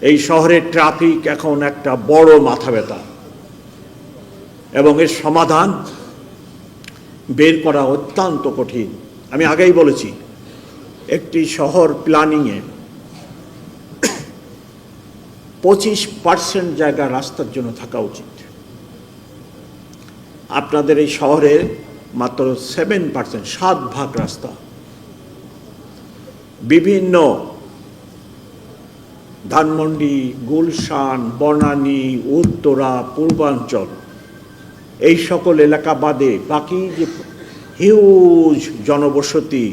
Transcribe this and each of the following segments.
এই শহরের ট্রাফিক এখন একটা বড় মাথা ব্যথা। এবং এর সমাধান বের করা অত্যন্ত কঠিন। আমি আগেই বলেছি, একটি শহর প্ল্যানিংয়ে পঁচিশ পার্সেন্ট জায়গা রাস্তার জন্য থাকা উচিত। আপনাদের এই শহরে মাত্র সেভেন পার্সেন্ট সাত ভাগ রাস্তা। বিভিন্ন ধানমন্ডি, গুলশান, বনানী, উত্তরা, পূর্বাঞ্চল। এই সকল এলাকা বাদে বাকি যে হিউজ জনবসতি,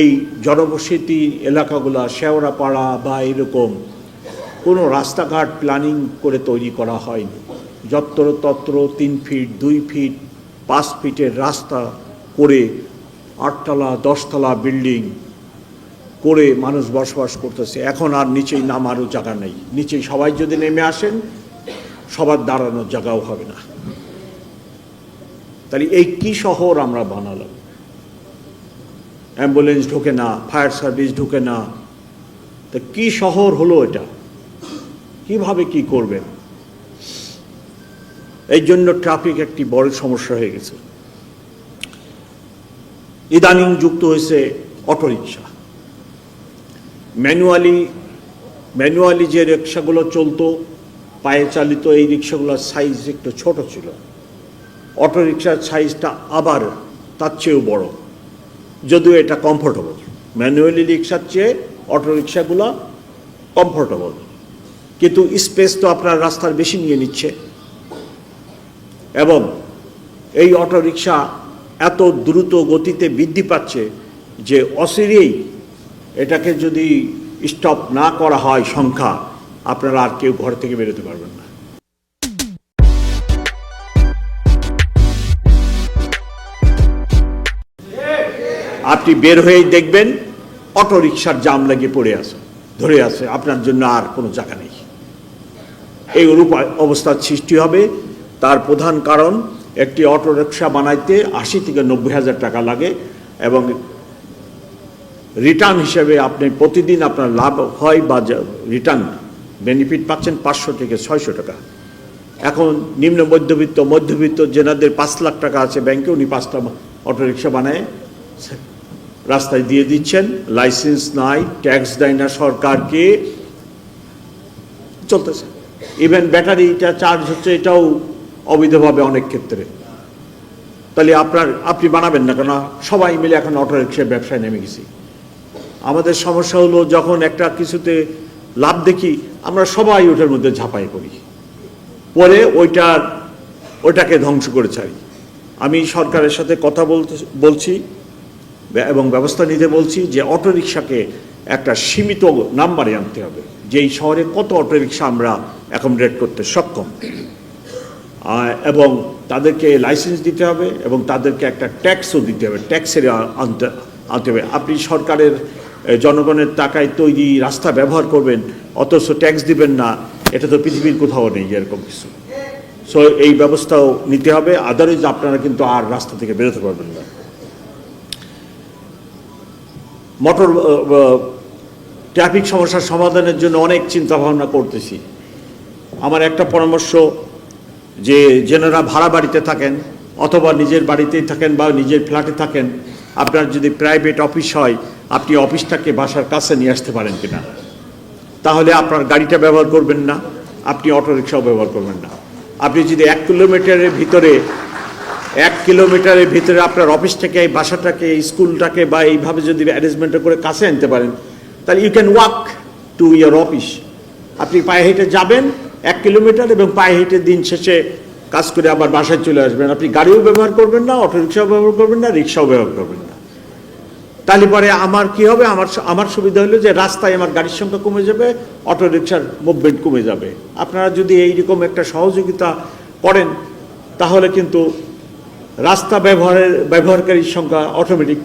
এই জনবসতি এলাকাগুলো, শেওড়াপাড়া বা এরকম, কোনো রাস্তাঘাট প্ল্যানিং করে তৈরি করা হয়নি। যত্র তত্র তিন ফিট দুই ফিট পাঁচ ফিটের রাস্তা করে আটতলা, দশতলা বিল্ডিং করে মানুষ বসবাস করতেছে। এখন আর নিচেই নামারও জায়গা নেই। নিচেই সবাই যদি নেমে আসেন, সবার দাঁড়ানোর জায়গাও হবে না। তাহলে এই কি শহর আমরা বানালাম? অ্যাম্বুলেন্স ঢোকে না, ফায়ার সার্ভিস ঢোকে না। তা কি শহর হলো এটা? কীভাবে কি করবেন? এই জন্য ট্রাফিক একটি বড় সমস্যা হয়ে গেছে। ইদানিং যুক্ত হয়েছে অটোরিকশা। ম্যানুয়ালি ম্যানুয়ালি যে রিক্সাগুলো চলতো, পায়ে চালিত এই রিক্সাগুলোর সাইজ একটু ছোট ছিল। অটো রিক্সার সাইজটা আবার তার চেয়েও বড়। যদিও এটা কমফোর্টেবল ম্যানুয়ালি রিক্সার চেয়ে অটো রিক্সাগুলো কমফোর্টেবল কিন্তু স্পেস তো আপনার রাস্তার বেশি নিয়ে নিচ্ছে। এবং এই অটো রিক্সা এত দ্রুত গতিতে বৃদ্ধি পাচ্ছে যে অচিরেই এটাকে যদি স্টপ না করা হয় সংখ্যা, আপনারা আর কেউ ঘর থেকে বেরোতে পারবেন না। আপনি বের হয়েই দেখবেন অটো রিক্সার জাম লাগিয়ে পড়ে আছে, ধরে আছে, আপনার জন্য আর কোনো জায়গা নেই। এই রূপ অবস্থার সৃষ্টি হবে। তার প্রধান কারণ, একটি অটো রিক্সা বানাইতে আশি থেকে নব্বই হাজার টাকা লাগে এবং রিটার্ন হিসেবে আপনি প্রতিদিন আপনার লাভ হয় বা রিটার্ন বেনিফিট পাচ্ছেন পাঁচশো থেকে ছয়শো টাকা। এখন নিম্ন মধ্যবিত্ত মধ্যবিত্ত যেনাদের পাঁচ লাখ টাকা আছে ব্যাংকে উনি পাঁচটা অটোরিকশা বানায় রাস্তায় দিয়ে দিচ্ছেন লাইসেন্স নাই ট্যাক্স দেয় না সরকারকে। চলতেছে। ইভেন ব্যাটারিটা চার্জ হচ্ছে এটাও অবৈধভাবে অনেক ক্ষেত্রে। তাহলে আপনার, আপনি বানাবেন না কেন? সবাই মিলে এখন অটোরিক্সার ব্যবসায় নেমে গেছি। আমাদের সমস্যা হলো যখন একটা কিছুতে লাভ দেখি, আমরা সবাই ওটার মধ্যে ঝাঁপাই পড়ি। পরে ওইটার ওইটাকে ধ্বংস করে চাই আমি সরকারের সাথে কথা বলতে, বলছি, এবং ব্যবস্থা নিতে বলছি যে অটোরিকশাকে একটা সীমিত নাম্বারে আনতে হবে যে এই শহরে কত অটোরিকশা আমরা অ্যাকোমোডেট করতে সক্ষম। এবং তাদেরকে লাইসেন্স দিতে হবে, এবং তাদেরকে একটা ট্যাক্সও দিতে হবে ট্যাক্সের আনতে আনতে হবে। আপনি সরকারের জনগণের টাকায় তৈরি রাস্তা ব্যবহার করবেন, অথচ ট্যাক্স দিবেন না, এটা তো পৃথিবীর কোথাও নেই এরকম কিছু। সো এই ব্যবস্থাও নিতে হবে আদারওয়াইজ আপনারা কিন্তু আর রাস্তা থেকে বেরোতে পারবেন না। মোটর ট্রাফিক সমস্যার সমাধানের জন্য অনেক চিন্তা ভাবনা করতেছি। আমার একটা পরামর্শ, যে যেনারা ভাড়া বাড়িতে থাকেন, অথবা নিজের বাড়িতেই থাকেন বা নিজের ফ্ল্যাটে থাকেন, আপনার যদি প্রাইভেট অফিস হয় আপনি অফিসটাকে বাসার কাছে নিয়ে আসতে পারেন কিনা? তাহলে আপনার গাড়িটা ব্যবহার করবেন না, আপনি অটোরিকশাও ব্যবহার করবেন না। আপনি যদি এক কিলোমিটারের ভিতরে, এক কিলোমিটারের ভিতরে আপনার অফিস থেকে এই বাসাটাকে এই স্কুলটাকে বা এইভাবে যদি অ্যারেঞ্জমেন্ট করে কাছে আনতে পারেন, তাহলে you can walk to your office আপনি পায়ে হেঁটে যাবেন এক কিলোমিটার এবং পায়ে হেঁটে দিন শেষে কাজ করে আবার বাসায় চলে আসবেন। আপনি গাড়িও ব্যবহার করবেন না, অটোরিকশাও ব্যবহার করবেন না রিক্সাও ব্যবহার করবেন না। তাহলে পরে আমার কি হবে? আমার আমার সুবিধা হলো যে রাস্তায় আমার গাড়ির সংখ্যা কমে যাবে অটো রিক্সার মুভমেন্ট কমে যাবে। আপনারা যদি এইরকম একটা সহযোগিতা করেন, তাহলে কিন্তু রাস্তা ব্যবহারের ব্যবহারকারীর সংখ্যা অটোমেটিক